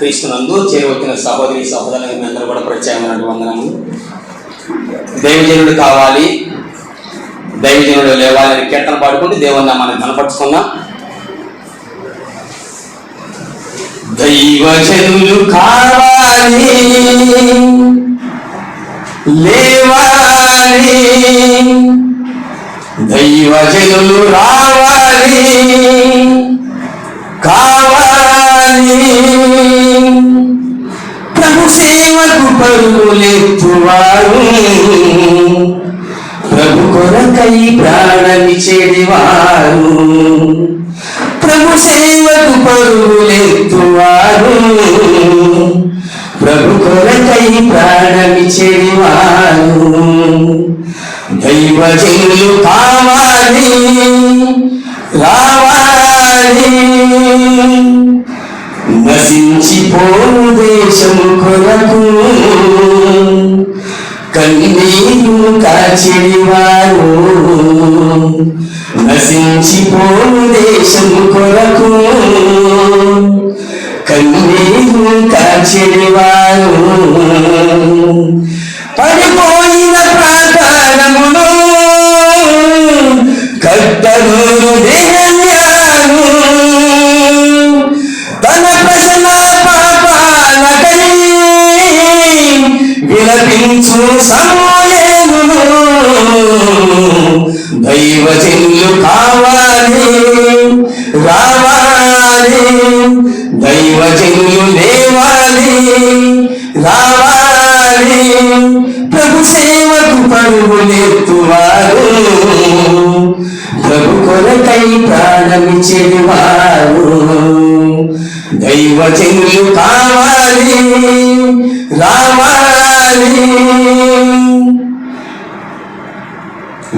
క్రీస్తునందు చేరవచ్చిన సహోదరి సహోదరులకు మీ అందరూ కూడా ప్రత్యేకమైన వందనము దైవజనుడు కావాలి. దైవజనుడు లేవాలని కీర్తన పాడుకుంటూ దేవుని మనం కనపరుచుకుందాం దైవజనులు కావాలి. లేవాలి. దైవజనులు రావాలి. కావాలి. పరుగులెత్తువారు ప్రభు కొరకై ప్రాణమిచ్చేడివారు ప్రభు సేవకు పరుగులెత్తువారు ప్రభు కొరకై ప్రాణమిచ్చేడివారు దైవజనులు కావాలి రావాలి. నశించిపోను దేశము కొరకు. కన్నీరు కాచిడివారు నశించిపోను దేశం కొరకు. కన్నీరు కాచిడివారు విలపించు సమూహమును దైవజనులు కావాలి రావాలి. దైవజనులు లేవాలి రావాలి. ప్రభు సేవకు పరుగులెత్తువారు ప్రభు కొరకై ప్రాణమిచ్చేవారు. దైవజనులు కావాలి రావాలి.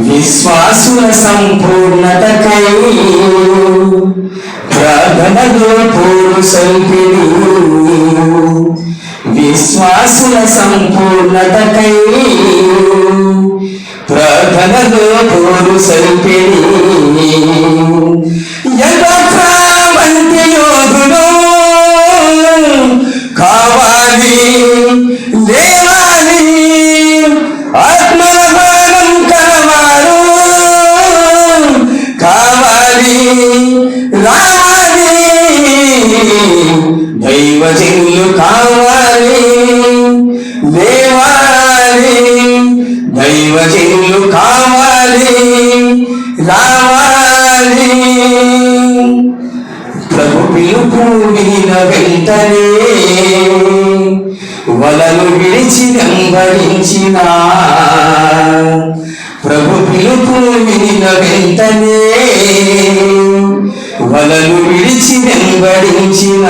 విశ్వాసుల సంపూర్ణతకై ప్రార్థనలో పోరు సంపిణీ విశ్వాసుల సంపూర్ణతకై ప్రార్థనలో పోరు సంపిణీ పిలుపు విన వెంటనే వలలు విడిచి వెంబడించిన. ప్రభు పిలుపు వినిన వెంటనే వలలు విడిచి వెంబడించిన.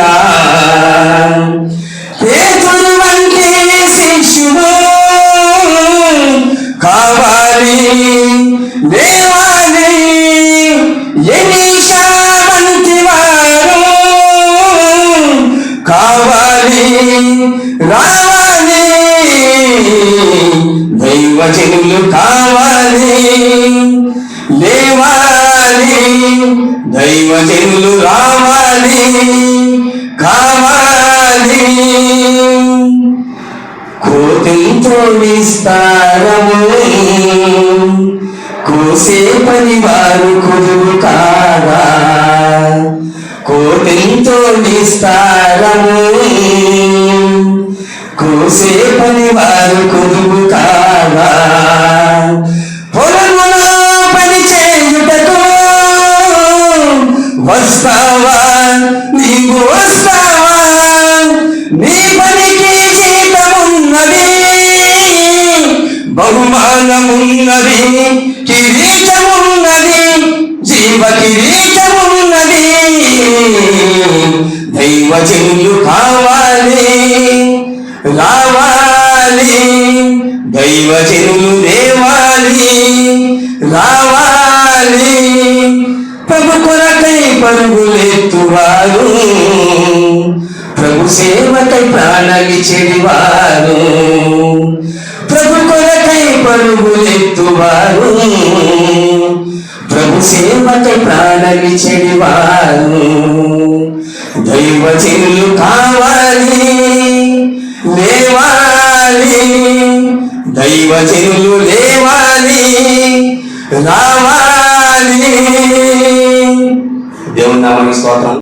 పేతురు వంటి శిష్యుడు కావాలి. దైవజనులు రావాలి కావాలి. కోతితో విస్తారము కోసే పని వారు కుదురు కాదా కోతితో విస్తారము కోసే పని వారు బహుమానమున్నది కిరీటమున్నది జీవ కిరీటమున్నది దైవజనులు కావాలి రావాలి దైవజనులు దేవాలి రావాలి. ప్రభు కొరకై పరుగులెత్తువారు ప్రభు సేవకై ప్రాణమిచ్చేవారు ప్రభు పరుగులెత్తువారు ప్రభు సేవకై ప్రాణమిచెడివారు దైవ చెల్లు కావాలి లేవాలి. దైవ చెల్లు లేవాలి రావాలి. దేవుని నామని స్తోత్రం.